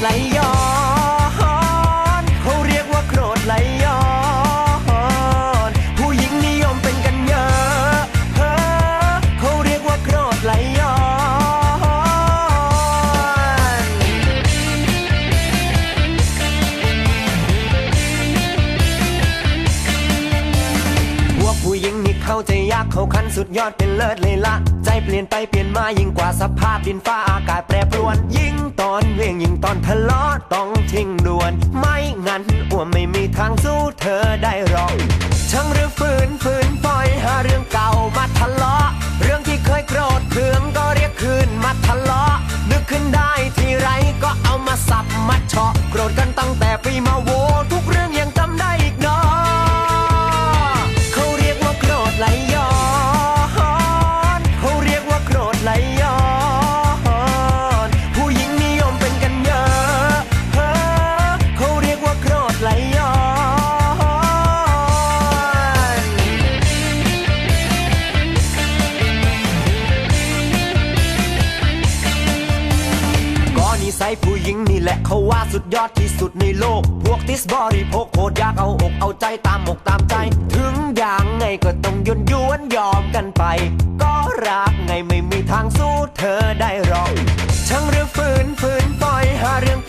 来呀！ เขาคันสุดยอดเป็นเลิศเลยละ ใจเปลี่ยนไปเปลี่ยนมายิ่งกว่าสภาพดินฟ้าอากาศแปรปรวน ยิ่งตอนเวียงยิ่งตอนทะเลาะต้องทิ้งด่วน ไม่งั้นอ้วมไม่มีทางสู้ ผู้หญิงนี่แหละเขาว่าสุดยอดที่สุดในโลก พวกทิสบอริโพกโคตรยากเอาอกเอาใจตามอกตามใจ ถึงอย่างไงก็ต้องยนยวนยอมกันไป ก็รักไงไม่มีทางสู้เธอได้หรอก ทั้งเรื่องฝืนฝืนปล่อยหาเรื่อง